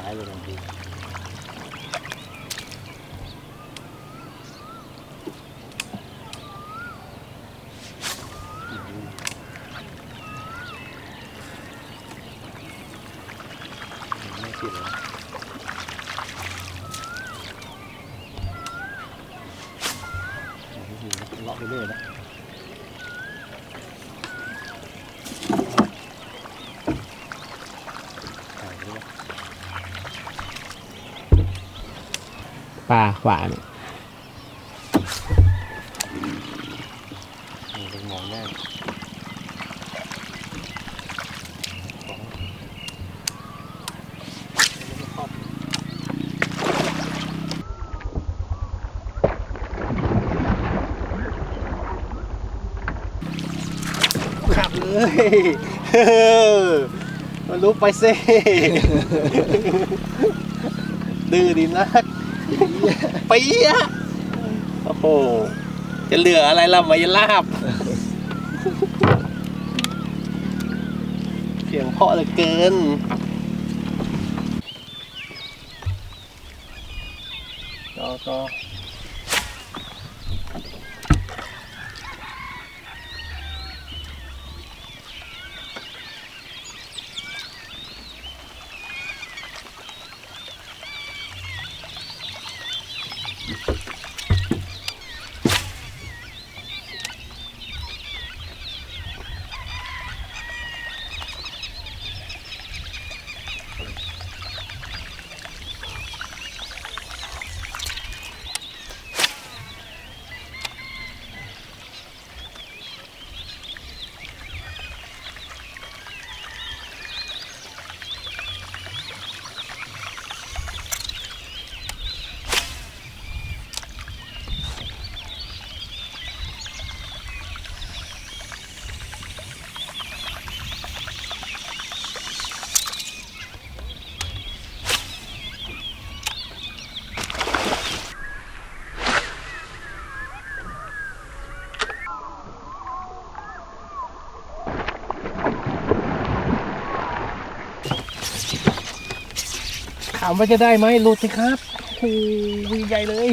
ายเลยบางทีอื้อหือไม่ติดเลยโอ้โหเลาะไปเรื่อยนะ ใส่ด้วย ปลาขวาเนี่ยเป็นหมองแน่ขับเลยมันลุกไปเซ่ดื้อดีนัก ไปอะโอ้โห จะเหลืออะไรล่ะมายลาบ เสียงเพาะเหลือเกินก็ก็ามว่าจะได้ไหมหลุดสิครับโอ้ยใหญ่เลย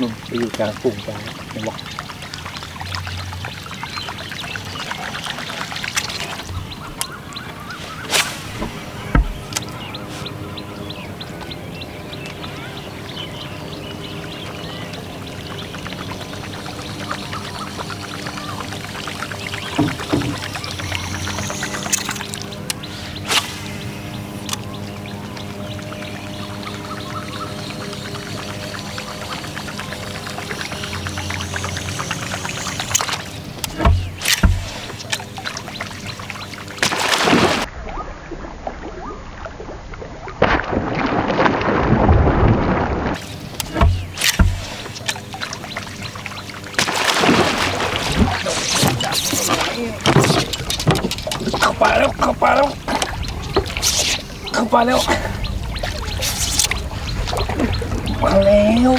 นุ่มไปอยู่กลางกลุ่มกลางเห็นบอก เข้าป่าแล้วเข้าไปแล้วเข้าไปแล้วมาแล้ว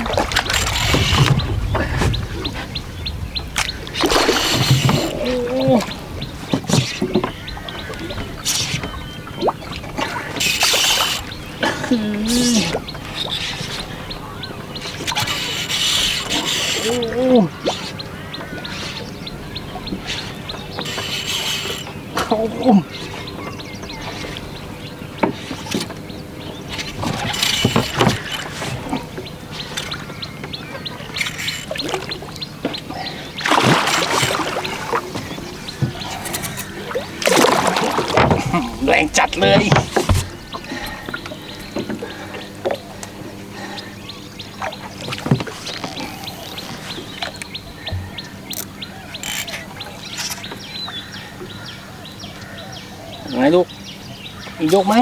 โอ้ อ้มแรงจัดเลย ไงลูกยกไหม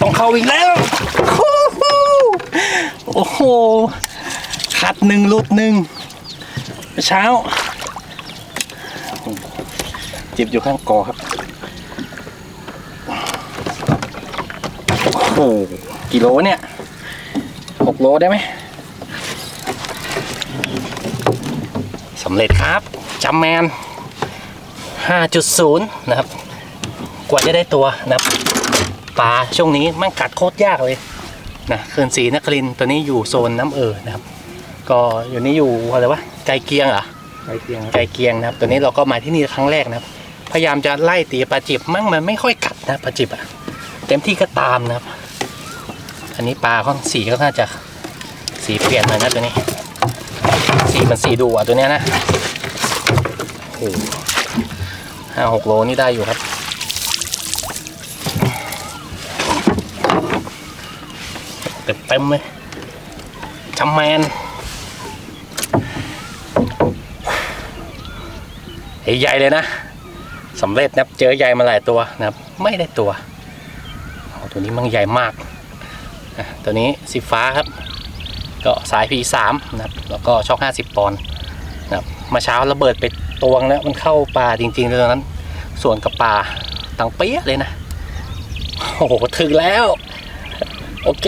ต้องเข้าอีกแล้ว โอ้โหขัดหนึ่งหลุดหนึ่งเช้าจีบอยู่ข้างกอครับ โอ้กี่โลเนี่ยหกโลได้ไหม สำเร็จครับจัมแมน 5.0 นะครับ กว่าจะได้ตัวนะครับปลาช่วงนี้มันกัดโคตรยากเลยนะเขื่อนศรีนครินทร์ตัวนี้อยู่โซนน้ำเออนะครับ ก็อยู่นี้อยู่อะไรวะไกลเกียงเหรอไปเตียงไกลเกียงนะครับ ตัวนี้เราก็มาที่นี่ครั้งแรกนะครับ พยายามจะไล่ตีปลาจิบมั่งมันไม่ค่อยกัดนะปลาจิบอะเต็มที่ก็ตามนะครับ อันนี้ปลาค่อนสีก็น่าจะสีเปลี่ยนหน่อยนะตัวนี้ สีมันสีดูอะตัวเนี้ยนะโอ้ห้าหกโลนี่ได้อยู่ครับ เต็มเต็มเลยจำแมนใหญ่เลยนะสำเร็จนะครับเจอใหญ่มาหลายตัวนะครับ ไม่ได้ตัวตัวนี้มันใหญ่มาก ตัวนี้สีฟ้าครับ ก็สาย P3 นะครับแล้วก็ช่อง 50 ปอนด์นะครับมาเช้าระเบิดไปตวงแล้วมันเข้าป่าจริงๆเลยตอนนั้น ส่วนกับป่าตังเปี้ยเลยนะ โอ้โหถึงแล้ว โอเค